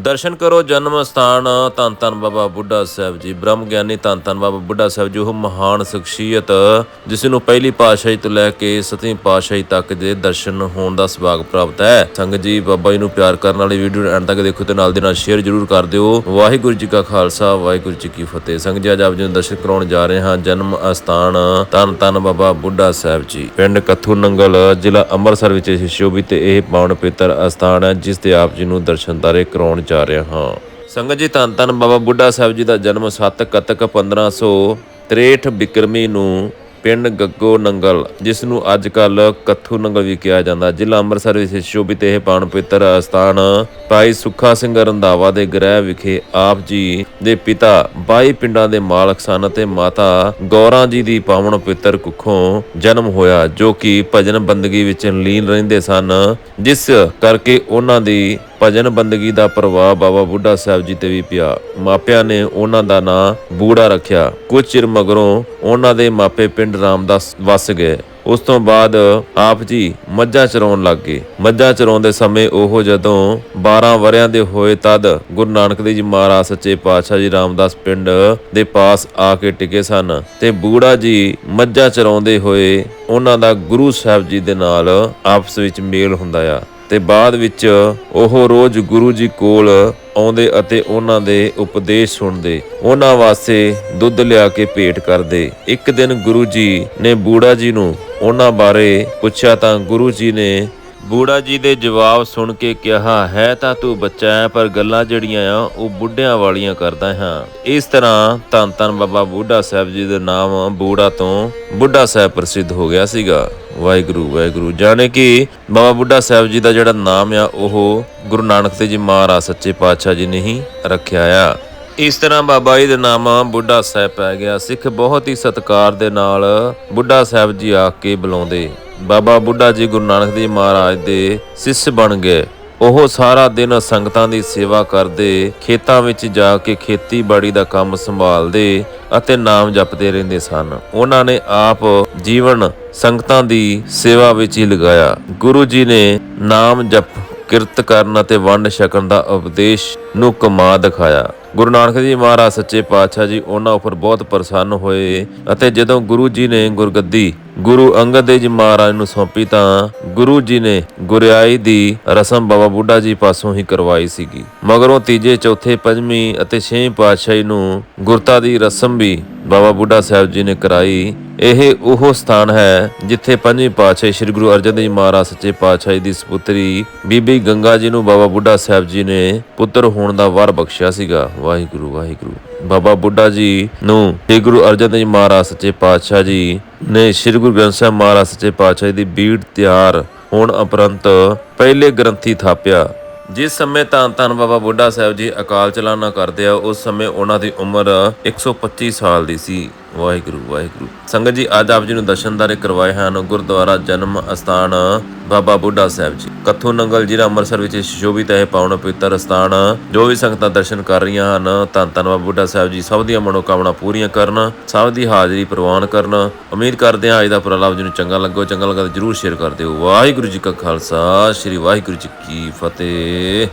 ਦਰਸ਼ਨ ਕਰੋ ਜਨਮ ਸਥਾਨ, ਧੰਨ ਧੰਨ ਬਾਬਾ ਬੁੱਢਾ ਸਾਹਿਬ ਜੀ। ਬ੍ਰਹਮ ਗਿਆਨੀ ਧੰਨ ਧੰਨ ਬਾਬਾ ਬੁੱਢਾ ਸਾਹਿਬ ਜੀ, ਉਹ ਮਹਾਨ ਸ਼ਖਸੀਅਤ, ਜਿਸ ਨੂੰ ਪਹਿਲੀ ਪਾਤਸ਼ਾਹੀ ਤੋਂ ਲੈ ਕੇ ਸਤਵੀਂ ਪਾਤਸ਼ਾਹੀ ਤੱਕ ਦੇ ਦਰਸ਼ਨ ਹੋਣ ਦਾ ਸੁਭਾਗ ਪ੍ਰਾਪਤ ਹੈ। ਸੰਗਤ ਜੀ, ਬਾਬਾ ਜੀ ਨੂੰ ਪਿਆਰ ਕਰਨ ਵਾਲੀ ਵੀਡੀਓ ਨੂੰ ਐਂਡ ਤੱਕ ਦੇਖੋ ਤੇ ਨਾਲ ਦੇ ਨਾਲ ਸ਼ੇਅਰ ਜ਼ਰੂਰ ਕਰ ਦਿਓ। ਵਾਹਿਗੁਰੂ ਜੀ ਕਾ ਖਾਲਸਾ, ਵਾਹਿਗੁਰੂ ਜੀ ਕੀ ਫਤਿਹ। ਸੰਗਤ ਜੀ, ਅੱਜ ਆਪ ਜੀ ਨੂੰ ਦਰਸ਼ਨ ਕਰਾਉਣ ਜਾ ਰਹੇ ਹਾਂ। ਜਨਮ ਅਸਥਾਨ, ਧੰਨ ਧੰਨ ਬਾਬਾ ਬੁੱਢਾ ਸਾਹਿਬ ਜੀ। ਪਿੰਡ ਕੱਥੂ ਨੰਗਲ, ਜ਼ਿਲ੍ਹਾ ਅੰਮ੍ਰਿਤਸਰ ਵਿੱਚ ਸ਼ੋਭਿਤ ਇਹ ਪਾਵਨ ਪਵਿੱਤਰ ਅਸਥਾਨ ਹੈ, ਜਿਸ ਤੇ ਆਪ ਜੀ ਨੂੰ ਦਰਸ਼ਨ ਦਰਸ਼ਨਦਾਰੇ ਕਰਾਉਣ ਜਾ ਰਿਹਾ, ਹਾਂ। ਸੰਗਤ ਜੀ, ਧੰਨ ਧੰਨ ਬਾਬਾ ਬੁੱਢਾ ਸਾਹਿਬ ਜੀ ਦਾ ਜਨਮ 7 ਕਤਕ 1563 ਬਿਕਰਮੀ ਨੂੰ ਪਿੰਡ ਗੱਗੋ ਨੰਗਲ, ਜਿਸ ਨੂੰ ਅੱਜ ਕੱਲ ਕੱਥੂ ਨੰਗਲ ਵੀ ਕਿਹਾ ਜਾਂਦਾ। ਜ਼ਿਲ੍ਹਾ ਅੰਮ੍ਰਿਤਸਰ ਵਿੱਚ ਸ਼ੋਭਿਤ ਇਹ ਪਾਵਨ ਪਵਿੱਤਰ ਅਸਥਾਨ ਭਾਈ ਸੁੱਖਾ ਸਿੰਘ ਰੰਧਾਵਾ ਦੇ ਗ੍ਰਹਿ ਵਿਖੇ ਆਪ ਜੀ ਦੇ ਪਿਤਾ 22 ਪਿੰਡਾਂ ਦੇ ਮਾਲਕ ਸਨ ਤੇ ਮਾਤਾ ਗੌਰਾਂ ਜੀ ਦੀ ਪਾਵਨ ਪਿੱਤਰ ਕੁੱਖੋਂ ਜਨਮ ਹੋਇਆ, ਜੋ ਕਿ ਭਜਨ ਬੰਦਗੀ ਵਿੱਚ ਲੀਨ ਰਹਿੰਦੇ ਸਨ, ਜਿਸ ਕਰਕੇ ਉਹਨਾਂ ਦੀ ਭਜਨ ਬੰਦਗੀ ਦਾ ਪ੍ਰਭਾਵ ਬਾਬਾ ਬੁੱਢਾ ਸਾਹਿਬ ਜੀ ਤੇ ਵੀ ਪਿਆ। ਮਾਪਿਆਂ ਨੇ ਉਹਨਾਂ ਦਾ ਨਾਂ ਬੂੜਾ ਰੱਖਿਆ। ਕੁਝ ਚਿਰ ਮਗਰੋਂ ਉਹਨਾਂ ਦੇ ਮਾਪੇ ਪਿੰਡ ਰਾਮਦਾਸ ਵਸ ਗਏ। ਉਸ ਤੋਂ ਬਾਅਦ ਆਪ ਜੀ ਮੱਝਾਂ ਚਰਾਉਣ ਲੱਗ ਗਏ। ਮੱਝਾਂ ਚਰਾਉਂਦੇ ਸਮੇਂ ਉਹ ਜਦੋਂ 12 ਵਰਿਆਂ ਦੇ ਹੋਏ ਤਦ ਗੁਰੂ ਨਾਨਕ ਦੇਵ ਜੀ ਮਹਾਰਾਜ ਸੱਚੇ ਪਾਤਸ਼ਾਹ ਜੀ ਰਾਮਦਾਸ ਪਿੰਡ ਦੇ ਪਾਸ ਆ ਕੇ ਟਿਕੇ ਸਨ ਤੇ ਬੂੜਾ ਜੀ ਮੱਝਾਂ ਚਰਾਉਂਦੇ ਹੋਏ ਉਹਨਾਂ ਦਾ ਗੁਰੂ ਸਾਹਿਬ ਜੀ ਦੇ ਨਾਲ ਆਪਸ ਵਿੱਚ ਮੇਲ ਹੁੰਦਾ ਆ। ਤੇ ਬਾਅਦ ਵਿੱਚ ਉਹ ਰੋਜ਼ ਗੁਰੂ ਜੀ ਕੋਲ ਆਉਂਦੇ ਅਤੇ ਉਹਨਾਂ ਦੇ ਉਪਦੇਸ਼ ਸੁਣਦੇ। ਉਹਨਾਂ ਵਾਸਤੇ ਦੁੱਧ ਲਿਆ ਕੇ ਭੇਟ ਕਰਦੇ। ਇੱਕ ਦਿਨ ਗੁਰੂ ਜੀ ਨੇ ਬੂੜਾ ਜੀ ਨੂੰ ਉਹਨਾਂ ਬਾਰੇ ਪੁੱਛਿਆ ਤਾਂ ਗੁਰੂ ਜੀ ਨੇ ਬੂੜਾ ਜੀ ਦੇ ਜਵਾਬ ਸੁਣ ਕੇ ਕਿਹਾ, ਹੈ ਤਾਂ ਤੂੰ ਬੱਚਾ ਹੈ, ਪਰ ਗੱਲਾਂ ਜਿਹੜੀਆਂ ਆ, ਉਹ ਬੁੱਢਿਆਂ ਵਾਲੀਆਂ ਕਰਦਾ ਹਾਂ। ਇਸ ਤਰ੍ਹਾਂ ਧੰਨ ਧੰਨ ਬਾਬਾ ਬੁੱਢਾ ਸਾਹਿਬ ਜੀ ਦਾ ਨਾਮ ਬੂੜਾ ਤੋਂ ਬੁੱਢਾ ਸਾਹਿਬ ਪ੍ਰਸਿੱਧ ਹੋ ਗਿਆ ਸੀਗਾ। ਵਾਹਿਗੁਰੂ ਵਾਹਿਗੁਰੂ। ਜਾਣੇ ਕਿ ਬਾਬਾ ਬੁੱਢਾ ਸਾਹਿਬ ਜੀ ਦਾ ਜਿਹੜਾ ਨਾਮ ਆ, ਉਹ ਗੁਰੂ ਨਾਨਕ ਦੇਵ ਜੀ ਮਹਾਰਾਜ ਸੱਚੇ ਪਾਤਸ਼ਾਹ ਜੀ ਨੇ ਹੀ ਰੱਖਿਆ ਆ। ਇਸ ਤਰ੍ਹਾਂ ਬਾਬਾ ਜੀ ਦਾ ਨਾਮ ਬੁੱਢਾ ਸਾਹਿਬ ਪੈ ਗਿਆ। ਸਿੱਖ ਬਹੁਤ ਹੀ ਸਤਿਕਾਰ ਦੇ ਨਾਲ ਬੁੱਢਾ ਸਾਹਿਬ ਜੀ ਆ ਕੇ ਬੁਲਾਉਂਦੇ। ਬਾਬਾ ਬੁੱਢਾ ਜੀ ਗੁਰੂ ਨਾਨਕ ਦੇਵ ਮਹਾਰਾਜ ਦੇ ਸਿੱਖ ਬਣ ਗਏ। ਉਹ ਸਾਰਾ ਦਿਨ ਸੰਗਤਾਂ ਦੀ ਸੇਵਾ ਕਰਦੇ, ਖੇਤਾਂ ਵਿੱਚ ਜਾ ਕੇ ਖੇਤੀਬਾੜੀ ਦਾ ਕੰਮ ਸੰਭਾਲਦੇ ਅਤੇ ਨਾਮ ਜਪਦੇ ਰਹਿੰਦੇ ਸਨ। ਉਹਨਾਂ ਨੇ ਆਪ ਜੀਵਨ ਸੰਗਤਾਂ ਦੀ ਸੇਵਾ ਵਿੱਚ ਹੀ ਲਗਾਇਆ। ਗੁਰੂ ਜੀ ਨੇ ਨਾਮ ਜਪ, ਕਿਰਤ ਕਰਨ ਅਤੇ ਵੰਡ ਛਕਣ ਦਾ ਉਪਦੇਸ਼ ਨੂੰ ਕਮਾ ਦਿਖਾਇਆ। ਗੁਰੂ ਨਾਨਕ ਦੇਵ ਜੀ ਮਹਾਰਾਜ, ਸੱਚੇ ਪਾਤਸ਼ਾਹ ਜੀ, ਉਹਨਾਂ ਉੱਪਰ ਬਹੁਤ ਪ੍ਰਸੰਨ ਹੋਏ ਅਤੇ ਜਦੋਂ ਗੁਰੂ ਜੀ ਨੇ ਗੁਰਗੱਦੀ ਗੁਰੂ ਅੰਗਦ ਦੇਵ ਜੀ ਮਹਾਰਾਜ ਨੂੰ ਸੌਂਪੀ ਤਾਂ ਗੁਰੂ ਜੀ ਨੇ ਗੁਰਿਆਈ ਦੀ ਰਸਮ ਬਾਬਾ ਬੁੱਢਾ ਜੀ ਪਾਸੋਂ ਹੀ ਕਰਵਾਈ ਸੀਗੀ। ਮਗਰੋਂ ਤੀਜੇ, ਚੌਥੇ, ਪੰਜਵੀਂ ਅਤੇ ਛੇਵੀਂ ਪਾਤਸ਼ਾਹੀ ਨੂੰ ਗੁਰਤਾ ਦੀ ਰਸਮ ਵੀ ਬਾਬਾ ਬੁੱਢਾ ਸਾਹਿਬ ਜੀ ਨੇ ਕਰਾਈ। ਇਹ ਉਹ ਸਥਾਨ ਹੈ ਜਿੱਥੇ ਪੰਜਵੀਂ ਪਾਤਸ਼ਾਹੀ ਸ੍ਰੀ ਗੁਰੂ ਅਰਜਨ ਦੇਵ ਜੀ ਮਹਾਰਾਜ ਸੱਚੇ ਪਾਤਸ਼ਾਹੀ ਦੀ ਸੁਪੁੱਤਰੀ ਬੀਬੀ ਗੰਗਾ ਜੀ ਨੂੰ ਬਾਬਾ ਬੁੱਢਾ ਸਾਹਿਬ ਜੀ ਨੇ ਪੁੱਤਰ ਹੋਣ ਦਾ ਵਰ ਬਖਸ਼ਿਆ ਸੀਗਾ। ਵਾਹਿਗੁਰੂ ਵਾਹਿਗੁਰੂ। ਬਾਬਾ ਬੁੱਢਾ ਜੀ ਨੂੰ ਸ੍ਰੀ ਗੁਰੂ ਅਰਜਨ ਦੇਵ ਜੀ ਮਹਾਰਾਜ ਸੱਚੇ ਪਾਤਸ਼ਾਹ ਜੀ ਨੇ ਸ੍ਰੀ ਗੁਰੂ ਗ੍ਰੰਥ ਸਾਹਿਬ ਮਹਾਰਾਜ ਸੱਚੇ ਪਾਤਸ਼ਾਹ ਜੀ ਦੀ ਬੀੜ ਤਿਆਰ ਹੋਣ ਉਪਰੰਤ ਪਹਿਲੇ ਗ੍ਰੰਥੀ ਥਾਪਿਆ। ਜਿਸ ਸਮੇਂ ਧੰਨ ਧੰਨ ਬਾਬਾ ਬੁੱਢਾ ਸਾਹਿਬ ਜੀ ਅਕਾਲ ਚਲਾਣਾ ਕਰਦੇ ਆ, ਉਸ ਸਮੇਂ ਉਹਨਾਂ ਦੀ ਉਮਰ 125 ਸਾਲ ਦੀ ਸੀ। ਵਾਹਿਗੁਰੂ ਵਾਹਿਗੁਰੂ। ਸੰਗਤ ਜੀ, ਅੱਜ ਆਪ ਜੀ ਨੂੰ ਦਰਸ਼ਨਦਾਰੇ ਕਰਵਾਏ ਹਨ। ਗੁਰਦੁਆਰਾ ਜਨਮ ਅਸਥਾਨ ਬਾਬਾ ਬੁੱਢਾ ਸਾਹਿਬ ਜੀ। ਕੱਥੂ ਨੰਗਲ ਜ਼ਿਲ੍ਹਾ ਅੰਮ੍ਰਿਤਸਰ ਵਿੱਚ ਸ਼ੋਭਿਤ ਹੈ ਪਾਵਨ ਪਵਿੱਤਰ ਅਸਥਾਨ ਜੋ ਵੀ ਸੰਗਤਾਂ ਦਰਸ਼ਨ ਕਰ ਰਹੀਆਂ ਹਨ, ਧੰਨ ਧੰਨ ਬਾਬਾ ਬੁੱਢਾ ਸਾਹਿਬ ਜੀ। ਸਭ ਦੀਆਂ ਮਨੋਕਾਮਨਾ ਪੂਰੀਆਂ ਕਰਨ, ਸਭ ਦੀ ਹਾਜ਼ਰੀ ਪ੍ਰਵਾਨ ਕਰਨ। ਉਮੀਦ ਕਰਦੇ ਹਾਂ ਅੱਜ ਦਾ ਪ੍ਰਲਾਪ ਜੀ ਨੂੰ ਚੰਗਾ ਲੱਗੋ। ਚੰਗਾ ਲੱਗਾ ਤਾਂ ਜਰੂਰ ਸ਼ੇਅਰ ਕਰ ਦਿਓ। ਵਾਹਿਗੁਰੂ ਜੀ ਕਾ ਖਾਲਸਾ, ਸ੍ਰੀ ਵਾਹਿਗੁਰੂ ਜੀ ਕੀ ਫਤਿਹ।